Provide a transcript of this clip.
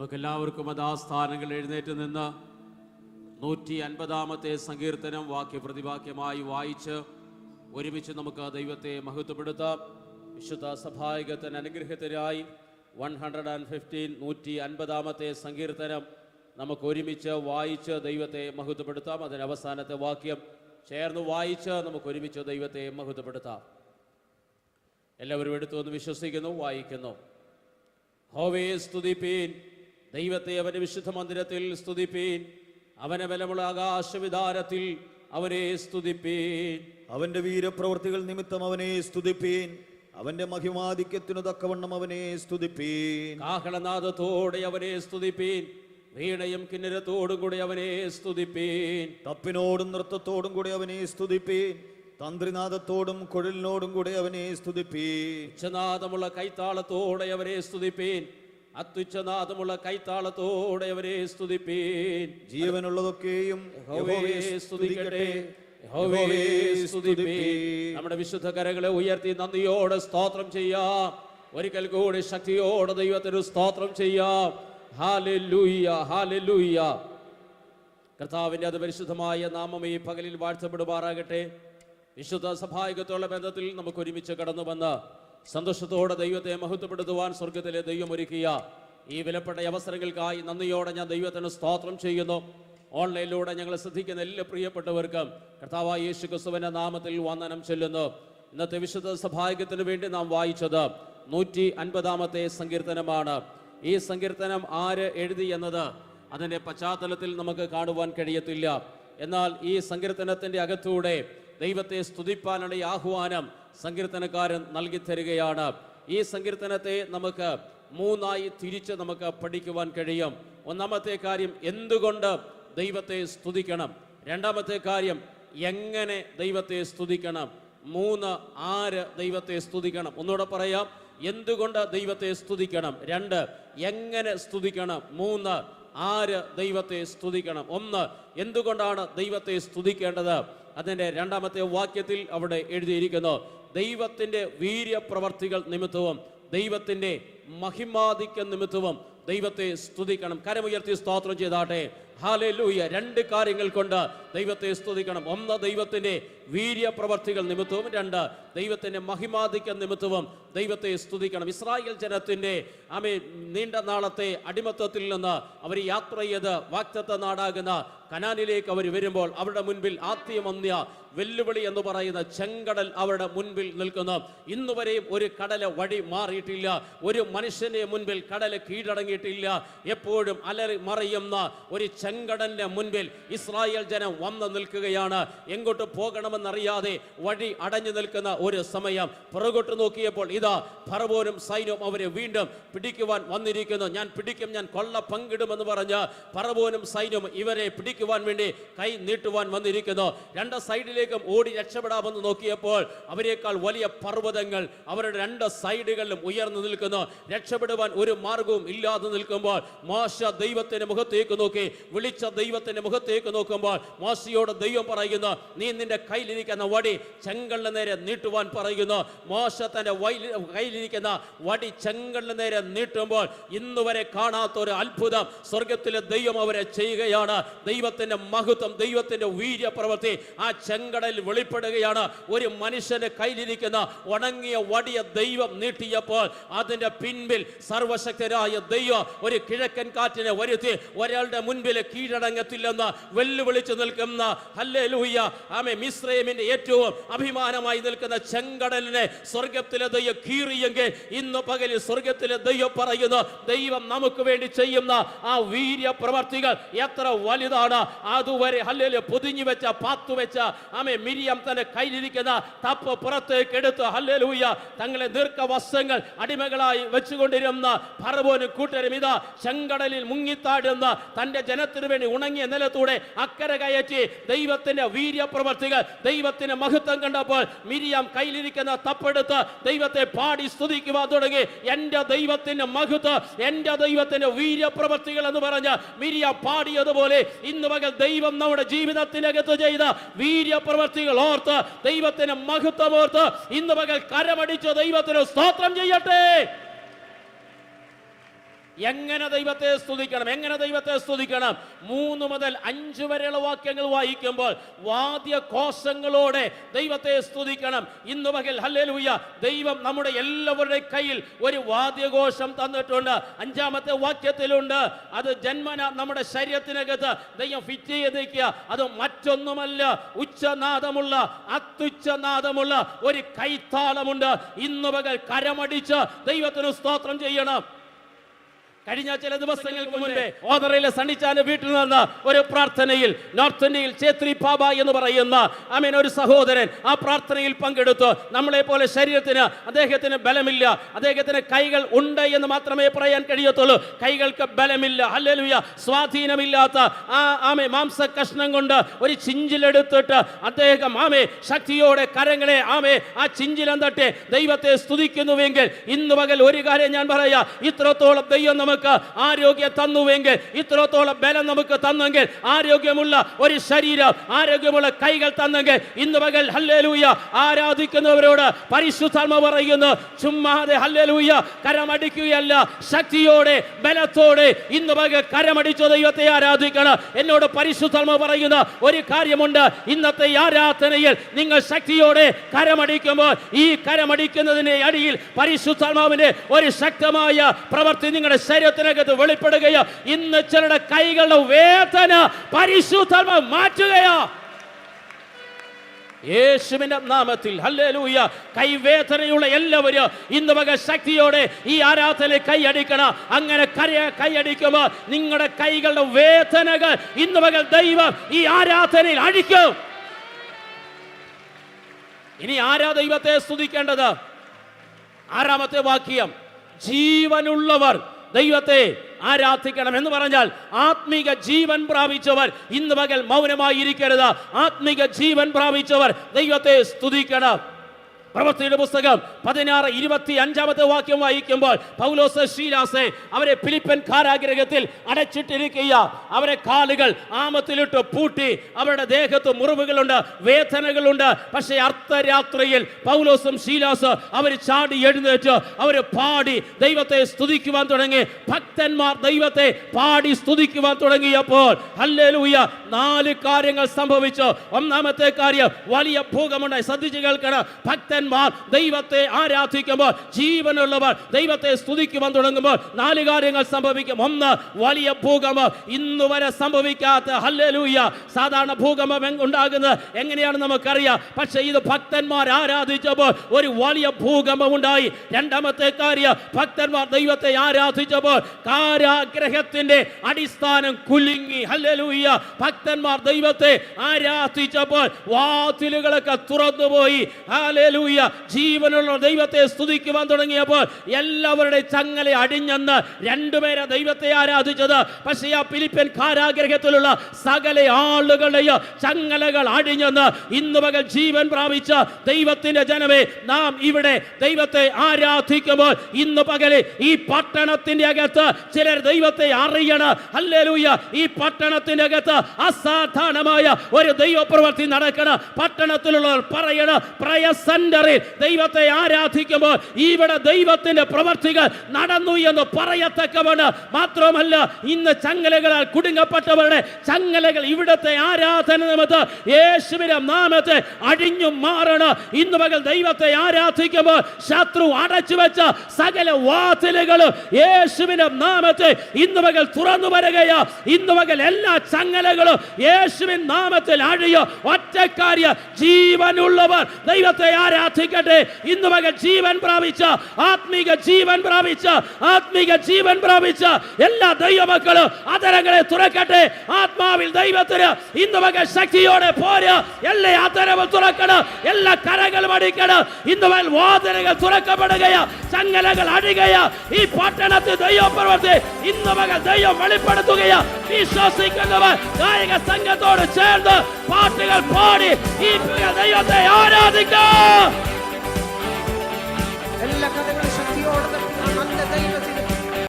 നമുക്കെല്ലാവർക്കും സ്ഥാനങ്ങൾ എഴുന്നേറ്റ് നിന്ന് നൂറ്റി അൻപതാമത്തെ സങ്കീർത്തനം വാക്യപ്രതിവാക്യമായി വായിച്ച് ഒരുമിച്ച് നമുക്ക് ദൈവത്തെ മഹത്വപ്പെടുത്താം. വിശുദ്ധ സഭായകത്തിന് അനുഗ്രഹത്തിനായി വൺ ഹൺഡ്രഡ് ആൻഡ് ഫിഫ്റ്റീൻ നൂറ്റി അൻപതാമത്തെ സങ്കീർത്തനം നമുക്ക് ഒരുമിച്ച് വായിച്ച് ദൈവത്തെ മഹത്വപ്പെടുത്താം. അതിന് അവസാനത്തെ വാക്യം ചേർന്ന് വായിച്ച് നമുക്ക് ഒരുമിച്ച് ദൈവത്തെ മഹത്വപ്പെടുത്താം. എല്ലാവരും എടുത്തു എന്ന് വിശ്വസിക്കുന്നു വായിക്കുന്നു. ഹോവേ സ്തുതിപ്പീൻ. ദൈവത്തെ അവന്റെ വിശുദ്ധ മന്ദിരത്തിൽ സ്തുതിപ്പീൻ. അവനെ ബലമുള്ള ആകാശവിധാരത്തിൽ അവനെ സ്തുതിപ്പീൻ. അവന്റെ വീരപ്രവൃത്തികൾ നിമിത്തം അവനെ സ്തുതിപ്പീൻ. അവന്റെ മഹിമാധിക്യത്തിനു തക്കവണ്ണം അവനെ സ്തുതിപ്പീൻ. കാഹളനാദത്തോടെ അവനെ സ്തുതിപ്പീൻ. വീണയും കിന്നരത്തോടും കൂടി അവനെ സ്തുതിപ്പീൻ. തപ്പിനോടും നൃത്തത്തോടും കൂടി അവനെ സ്തുതിപ്പീൻ. തന്ത്രിനാഥത്തോടും കുഴലിനോടും കൂടി അവനെ സ്തുതിപ്പീൻ. ഉച്ചനാഥമുള്ള കൈത്താളത്തോടെ അവനെ സ്തുതിപ്പീൻ. അത്യുച്ചനാദമുള്ള കൈത്താളത്തോടെ അവരെ സ്തുതിപ്പീൻ. ജീവനുള്ളതൊക്കെയും സ്തുതിക്കട്ടെ. നമ്മുടെ വിശുദ്ധ കരകളെ ഉയർത്തി നന്ദിയോടെ സ്തോത്രം ചെയ്യാം. ഒരിക്കൽ കൂടി ശക്തിയോടെ ദൈവത്തിന് സ്തോത്രം ചെയ്യാം. ഹാലൂയ്യ ഹാലൂയ്യ കർത്താവിന്റെ അത് പരിശുദ്ധമായ നാമം ഈ പകലിൽ വാഴ്ത്തപ്പെടുമാറാകട്ടെ. വിശുദ്ധ സഭായകത്തോളം ബന്ധത്തിൽ നമുക്ക് ഒരുമിച്ച് കടന്നു വന്ന് സന്തോഷത്തോടെ ദൈവത്തെ മഹത്വപ്പെടുത്തുവാൻ സ്വർഗത്തിലെ ദൈവം ഒരുക്കിയ ഈ വിലപ്പെട്ട അവസരങ്ങൾക്കായി നന്ദിയോടെ ഞാൻ ദൈവത്തിന് സ്തോത്രം ചെയ്യുന്നു. ഓൺലൈനിലൂടെ ഞങ്ങളെ ശ്രദ്ധിക്കുന്ന എല്ലാ പ്രിയപ്പെട്ടവർക്കും കർത്താവായ യേശു ക്രിസ്തുവിന്റെ നാമത്തിൽ വന്ദനം ചെല്ലുന്നു. ഇന്നത്തെ വിശുദ്ധ സഭായകത്തിന് വേണ്ടി നാം വായിച്ചത് നൂറ്റി അൻപതാമത്തെ സങ്കീർത്തനമാണ്. ഈ സങ്കീർത്തനം ആര് എഴുതി എന്നത് അതിന്റെ പശ്ചാത്തലത്തിൽ നമുക്ക് കാണുവാൻ കഴിയത്തില്ല. എന്നാൽ ഈ സങ്കീർത്തനത്തിന്റെ അകത്തൂടെ ദൈവത്തെ സ്തുതിപ്പാനുള്ള ആഹ്വാനം സങ്കീർത്തനക്കാരൻ നൽകി തരികയാണ്. ഈ സങ്കീർത്തനത്തെ നമുക്ക് മൂന്നായി തിരിച്ച് നമുക്ക് പഠിക്കുവാൻ കഴിയും. ഒന്നാമത്തെ കാര്യം എന്തുകൊണ്ട് ദൈവത്തെ സ്തുതിക്കണം? രണ്ടാമത്തെ കാര്യം എങ്ങനെ ദൈവത്തെ സ്തുതിക്കണം? മൂന്ന് ആര് ദൈവത്തെ സ്തുതിക്കണം? ഒന്നുകൂടെ പറയാം. എന്തുകൊണ്ട് ദൈവത്തെ സ്തുതിക്കണം? രണ്ട് എങ്ങനെ സ്തുതിക്കണം? മൂന്ന് ആര് ദൈവത്തെ സ്തുതിക്കണം? ഒന്ന് എന്തുകൊണ്ടാണ് ദൈവത്തെ സ്തുതിക്കേണ്ടത്? അതിന്റെ രണ്ടാമത്തെ വാക്യത്തിൽ അവിടെ എഴുതിയിരിക്കുന്നു ദൈവത്തിന്റെ വീര്യപ്രവർത്തികൾ നിമിത്തവും ദൈവത്തിന്റെ മഹിമാധിക്യ നിമിത്തവും ദൈവത്തെ സ്തുതിക്കണം. കരമുയർത്തി സ്തോത്രം ചെയ്താട്ടെ. ഹാലൂയ രണ്ട് കാര്യങ്ങൾ കൊണ്ട് ദൈവത്തെ സ്തുതിക്കണം. ഒന്ന് ദൈവത്തിന്റെ വീര്യപ്രവർത്തികൾ നിമിത്തവും. രണ്ട് ദൈവത്തിന്റെ മഹിമാധിക്യ നിമിത്തവും ദൈവത്തെ സ്തുതിക്കണം. ഇസ്രായേൽ ജനത്തിന്റെ ആമേ നീണ്ട നാളത്തെ അടിമത്തത്തിൽ നിന്ന് അവർ യാത്ര ചെയ്ത് വാക്തത്വ നാടാകുന്ന കനാനിലേക്ക് അവർ വരുമ്പോൾ അവരുടെ മുൻപിൽ ആദ്യമന്യ വെല്ലുവിളി എന്ന് പറയുന്ന ചെങ്കടൽ അവരുടെ മുൻപിൽ നിൽക്കുന്നു. ഇന്നുവരെയും ഒരു കടല വഴി മാറിയിട്ടില്ല. ഒരു മനുഷ്യന്റെ മുൻപിൽ കടൽ കീഴടങ്ങിയിട്ടില്ല. എപ്പോഴും അലറി മറിയുന്ന ഒരു ചെങ്കടലിന്റെ മുൻപിൽ ഇസ്രായേൽ ജനം വന്നു നിൽക്കുകയാണ്. എങ്ങോട്ട് പോകണമെന്നറിയാതെ വഴി അടഞ്ഞു നിൽക്കുന്ന ഒരു സമയം. പുറകോട്ട് നോക്കിയപ്പോൾ ഇതാ ഫറവോനും സൈന്യവും അവരെ വീണ്ടും പിടിക്കുവാൻ വന്നിരിക്കുന്നു. ഞാൻ പിടിക്കും ഞാൻ കൊള്ള പങ്കിടുമെന്ന് പറഞ്ഞ് ഫറവോനും സൈന്യവും ഇവരെ പിടിക്കുവാൻ വേണ്ടി കൈ നീട്ടുവാൻ വന്നിരിക്കുന്നു. രണ്ട് സൈഡിലേക്കും ഓടി രക്ഷപ്പെടാമെന്ന് നോക്കിയപ്പോൾ അവരെക്കാൾ വലിയ പർവതങ്ങൾ അവരുടെ രണ്ട് സൈഡുകളിലും ഉയർന്നു നിൽക്കുന്നു. രക്ഷപ്പെടുവാൻ ഒരു മാർഗവും ഇല്ലാതെ നിൽക്കുമ്പോൾ മോശ ദൈവത്തിന്റെ മുഖത്തേക്ക് നോക്കി വിളിച്ച ദൈവത്തിന്റെ മുഖത്തേക്ക് നോക്കുമ്പോൾ മോശയോട് ദൈവം പറയുന്നു നീ നിന്റെ കയ്യിലിരിക്കുന്ന വടി ചെങ്കളിന് നേരെ നീട്ടുവാൻ പറയുന്നു. മോശ തന്റെ കയ്യിലിരിക്കുന്ന വടി ചെങ്കളിന് നേരെ നീട്ടുമ്പോൾ ഇന്ന് വരെ കാണാത്ത ഒരു അത്ഭുതം സ്വർഗത്തിലെ ദൈവം അവരെ ചെയ്യുകയാണ്. ദൈവത്തിന്റെ മഹത്വം ദൈവത്തിന്റെ വീര്യപ്രവൃത്തി ആ ചെങ്കടലിൽ വെളിപ്പെടുകയാണ്. ഒരു മനുഷ്യന്റെ കയ്യിലിരിക്കുന്ന ഉണങ്ങിയ വടിയ ദൈവം നീട്ടിയപ്പോൾ അതിന്റെ പിൻപിൽ സർവശക്തരായ ദൈവം ഒരു കിഴക്കൻ കാറ്റിനെ വരുത്തി ഒരാളുടെ മുൻപിൽ കീഴടങ്ങത്തില്ലെന്ന് വെല്ലുവിളിച്ചു നിൽക്കുന്ന ഹല്ലേലൂയ ആമേ മിശ്രയമിന്റെ ഏറ്റവും അഭിമാനമായി നിൽക്കുന്ന ചെങ്കടലിനെ സ്വർഗത്തിലെ ദൈവം കീറിയെങ്കിൽ ഇന്ന് പകലിൽ സ്വർഗത്തിലെ ദൈവം പറയുന്നു ദൈവം നമുക്ക് വേണ്ടി ചെയ്യുന്ന ആ വീര്യ പ്രവർത്തികൾ എത്ര വലുതാണ്. അതുവരെ ഹല്ലേ പൊതിഞ്ഞു വെച്ച പാത്തു വെച്ച ആമേ മിരിയം തന്റെ കയ്യിലിരിക്കുന്ന തപ്പ് പുറത്തേക്ക് എടുത്ത് ഹല്ലേലൂയ തങ്ങളെ ദീർഘ വസ്ത്രങ്ങൾ അടിമകളായി വെച്ചുകൊണ്ടിരുന്ന പറവോനും കൂട്ടരും ഇതാ ചെങ്കടലിൽ മുങ്ങിത്താടുന്ന തന്റെ ജനത്തിനു വേണ്ടി ഉണങ്ങിയ നിലത്തൂടെ അക്കരെ കയറ്റി ദൈവത്തിന്റെ വീര്യപ്രവർത്തികൾ ദൈവത്തിന്റെ മഹത്വം കണ്ടപ്പോൾ മിരിയാം കയ്യിലിരിക്കുന്ന തപ്പെടുത്ത് ദൈവത്തെ പാടി സ്തുതിക്കുവാൻ തുടങ്ങി. എന്റെ ദൈവത്തിന്റെ മഹത്വം എന്റെ ദൈവത്തിന്റെ വീര്യപ്രവർത്തികൾ എന്ന് പറഞ്ഞ് മിരിയ പാടിയതുപോലെ ഇന്ന് പകൽ ദൈവം നമ്മുടെ ജീവിതത്തിനകത്ത് ചെയ്ത വീര്യപ്രവർത്തികൾ ഓർത്ത് ദൈവത്തിന്റെ മഹത്വം ഓർത്ത് ഇന്ന് പകൽ കരമടിച്ച് ദൈവത്തിന് സ്തോത്രം ചെയ്യട്ടെ. എങ്ങനെ ദൈവത്തെ സ്തുതിക്കണം? എങ്ങനെ ദൈവത്തെ സ്തുതിക്കണം? മൂന്ന് മുതൽ അഞ്ച് വരെയുള്ള വാക്യങ്ങൾ വായിക്കുമ്പോൾ വാദ്യ കോശങ്ങളോടെ ദൈവത്തെ സ്തുതിക്കണം. ഇന്ന് പകൽ ഹല്ലേലൂയ ദൈവം നമ്മുടെ എല്ലാവരുടെ കയ്യിൽ ഒരു വാദ്യഘോഷം തന്നിട്ടുണ്ട്. അഞ്ചാമത്തെ വാക്യത്തിലുണ്ട് അത് ജന്മന നമ്മുടെ ശരീരത്തിനകത്ത് ദൈവം ഫിറ്റ് ചെയ്തേക്കുക. അത് മറ്റൊന്നുമല്ല ഉച്ചനാദമുള്ള അത്യുച്ചനാദമുള്ള ഒരു കൈത്താളമുണ്ട്. ഇന്ന് പകൽ കരമടിച്ച് ദൈവത്തിന് സ്തോത്രം ചെയ്യണം. കഴിഞ്ഞ ചില ദിവസങ്ങൾക്ക് മുൻപേ ഓതറയിലെ സണ്ണിച്ചാന്റെ വീട്ടിൽ നിന്ന് ഒരു പ്രാർത്ഥനയിൽ നോർത്ത് ഇന്ത്യയിൽ ചേത്രി പാബ എന്ന് പറയുന്ന അമീൻ ഒരു സഹോദരൻ ആ പ്രാർത്ഥനയിൽ പങ്കെടുത്തു. നമ്മളെ പോലെ ശരീരത്തിന് അദ്ദേഹത്തിന് ബലമില്ല. അദ്ദേഹത്തിന് കൈകൾ ഉണ്ട് എന്ന് മാത്രമേ പറയാൻ കഴിയത്തുള്ളൂ. കൈകൾക്ക് ബലമില്ല. ഹല്ലേലൂയ. സ്വാധീനമില്ലാത്ത ആ ആമെ മാംസ കഷ്ണം കൊണ്ട് ഒരു ചിഞ്ചിലെടുത്തിട്ട് അദ്ദേഹം ആമേ ശക്തിയോടെ കരങ്ങളെ ആമേ ആ ചിഞ്ചിലം തട്ടെ ദൈവത്തെ സ്തുതിക്കുന്നുവെങ്കിൽ ഇന്ന് പകൽ ഒരു കാര്യം ഞാൻ പറയാ. ഇത്രത്തോളം ദൈവം നമുക്ക് ആരോഗ്യം തന്നുവെങ്കിൽ ഇത്രത്തോളം ബലം നമുക്ക് തന്നെങ്കിൽ ആരോഗ്യമുള്ള ഒരു ശരീരം ആരോഗ്യമുള്ള കൈകൾ തന്നെങ്കിൽ ഇന്ന് പകൽ ഹല്ലേലൂയ ആരാധിക്കുന്നവരോട് പരിശുദ്ധമ പറയുന്നു ചുമ്മാതെ ഹല്ലേലൂയ കരമടിക്കുകയല്ല ശക്തിയോടെ ബലത്തോടെ ഇന്ന് പകൽ കരമടിച്ച ദൈവത്തെ ആരാധിക്കണം. എന്നോട് പരിശുദ്ധമ പറയുന്ന ഒരു കാര്യമുണ്ട് ഇന്നത്തെ ആരാധനയിൽ നിങ്ങൾ ശക്തിയോടെ കരമടിക്കുമ്പോൾ ഈ കരമടിക്കുന്നതിന്റെ അടിയിൽ പരിശുദ്ധാത്മാവിന്റെ ഒരു ശക്തമായ പ്രവൃത്തി നിങ്ങളുടെ ശരീരത്തിനകത്ത് വെളിപ്പെടുകയോ. ഇന്ന് ചിലരുടെ കൈകളുടെ വേദന പരിശുദ്ധ മാറ്റുകയോ. യേശുവിന്റെ നാമത്തിൽ ഹല്ലേലൂയ കൈവേദനയുള്ള എല്ലാവരും ഇന്ന് വക ശക്തിയോടെ ഈ ആരാധന കൈയടിക്കണം അങ്ങനെ കര കൈയടിക്കുമ്പോൾ നിങ്ങളുടെ കൈകളുടെ വേദനകൾ ഇന്ന് വക ദൈവം ഈ ആരാധനയിൽ അഴിക്കും. ഇനി ആരാ ദൈവത്തെ സ്തുതിക്കേണ്ടത്? ആറാമത്തെ വാക്യം ജീവനുള്ളവർ. ദൈവത്തെ ആരാധിക്കണം എന്ന് പറഞ്ഞാൽ ആത്മീക ജീവൻ പ്രാപിച്ചവർ ഇന്ന് പകൽ മൗനമായി ഇരിക്കരുത് ആത്മീക ജീവൻ പ്രാപിച്ചവർ ദൈവത്തെ സ്തുതിക്കണം. പ്രവൃത്തിയുടെ പുസ്തകം പതിനാറ് ഇരുപത്തി അഞ്ചാമത്തെ വാക്യം വായിക്കുമ്പോൾ പൗലോസ് ശീലാസെ അവരെ ഫിലിപ്പൻ കാരാഗ്രഹത്തിൽ അടച്ചിട്ടിരിക്കുക അവരെ കാലുകൾ ആമത്തിലിട്ട് പൂട്ടി. അവരുടെ ദേഹത്ത് മുറിവുകളുണ്ട് വേദനകളുണ്ട്. പക്ഷേ അർദ്ധരാത്രിയിൽ പൗലോസും ശീലാസ് അവർ ചാടി എഴുന്നേറ്റ് അവർ പാടി ദൈവത്തെ സ്തുതിക്കുവാൻ തുടങ്ങി. ഭക്തന്മാർ ദൈവത്തെ പാടി സ്തുതിക്കുവാൻ തുടങ്ങിയപ്പോൾ ഹല്ലേലൂയ നാല് കാര്യങ്ങൾ സംഭവിച്ചു. ഒന്നാമത്തെ കാര്യം വലിയ ഭൂകമുണ്ടായി ശ്രദ്ധിച്ചു കേൾക്കണം. ഭക്തന്മാർ ദൈവത്തെ ആരാധിക്കുമ്പോൾ ജീവനുള്ളവർ ദൈവത്തെ സ്തുതിക്കുവാൻ തുടങ്ങുമ്പോൾ നാല് കാര്യങ്ങൾ സംഭവിക്കും. ഒന്ന് വലിയ ഭൂകമ്പം. ഇന്നുവരെ സംഭവിക്കാത്ത ഹല്ലലൂയ സാധാരണ ഭൂകമ്പം ഉണ്ടാകുന്നത് എങ്ങനെയാണ് നമുക്കറിയാം. പക്ഷേ ഇത് ഭക്തന്മാർ ആരാധിച്ചപ്പോൾ ഒരു വലിയ ഭൂകമ്പം ഉണ്ടായി. രണ്ടാമത്തെ കാര്യം ഭക്തന്മാർ ദൈവത്തെ ആരാധിച്ചപ്പോൾ കാരാഗ്രഹത്തിന്റെ അടിസ്ഥാനം കുലുങ്ങി. ഹല്ലലൂയ. ഭക്തന്മാർ ദൈവത്തെ ആരാധിച്ചപ്പോൾ വാതിലുകളൊക്കെ തുറന്നുപോയി. ഹല്ലേലൂയ. ജീവനുള്ള ദൈവത്തെ സ്തുതിക്കുവാൻ തുടങ്ങിയപ്പോൾ എല്ലാവരുടെ ചങ്ങല അടിഞ്ഞെന്ന് രണ്ടുപേരെ ദൈവത്തെ ആരാധിച്ചത്. പക്ഷേ ആ ഫിലിപ്പൻ കാരാഗ്രഹത്തിലുള്ള സകല ആളുകളുടെയോ ചങ്ങലകൾ അടിഞ്ഞെന്ന് ഇന്ന് പകൽ ജീവൻ പ്രാപിച്ച ദൈവത്തിന്റെ ജനമേ നാം ഇവിടെ ദൈവത്തെ ആരാധിക്കുമ്പോൾ ഇന്ന് പകലെ ഈ പട്ടണത്തിന്റെ അകത്ത് ചിലർ ദൈവത്തെ അറിയണം. ഹല്ലേലൂയ. ഈ പട്ടണത്തിന്റെ അകത്ത് അസാധാരണമായ ഒരു ദൈവപ്രവൃത്തി നടക്കണം. പട്ടണത്തിലുള്ളവർ പറയണം പ്രയ സെന്ററിൽ ദൈവത്തെ ആരാധിക്കുമ്പോൾ ഇവിടെ ദൈവത്തിന്റെ പ്രവർത്തികൾ നടന്നു എന്ന് പറയത്തക്കവണ്. മാത്രമല്ല ഇന്ന് ചങ്ങലകളാൽ കുടുങ്ങപ്പെട്ടവരുടെ ചങ്ങലകൾ ഇവിടത്തെ ആരാധന നിമിത്ത് യേശുവിന്റെ നാമത്തെ അഴിഞ്ഞു മാറണം. ഇന്ന് മകൾ ദൈവത്തെ ആരാധിക്കുമ്പോൾ ശത്രു അടച്ചു വെച്ച സകല വാതിലുകളും യേശുവിന്റെ നാമത്തെ ഇന്ന് മകൾ തുറന്നു വരികയാ. ഇന്ന് മകൾ എല്ലാ ചങ്ങലകളും യേശുവിൻ നാമത്തിൽ അഴിയോ ഒറ്റക്കാര്യ ജീവനുള്ളവർ ദൈവത്തെ ആരാധിക്കട്ടെ ഇന്ന് പകൽ ജീവൻ പ്രാപിച്ച ആത്മീക ജീവൻ പ്രാപിച്ച ആത്മീക ജീവൻ പ്രാപിച്ച എല്ലാ ദൈവമക്കളും അതരങ്ങളെ തുറക്കട്ടെ. ആത്മാവിൽ ദൈവത്തിന് ഇന്ന് പകൽ ശക്തിയോടെ പോര്. എല്ലാ അതരവും തുറക്കണം. എല്ലാ കരകളും അടിക്കണം. ഇന്ന് പകൽ വാതിലുകൾ തുറക്കപ്പെടുകയാ. ചങ്ങലകൾ അടികയാ. ഈ പട്ടണത്തിൽ ദൈവപ്രവർത്തി ഇന്ന് പകൽ ദൈവം വെളിപ്പെടുത്തുകയാ. വിശ്വസിക്കുന്നവർ ഗായക സംഘത്തോട് ചേർന്ന് പാട്ടുകൾ പാടി ഈ ദൈവത്തെ ആരാധിക്കാം. എല്ലാ കഥകളും ശക്തിയോടെ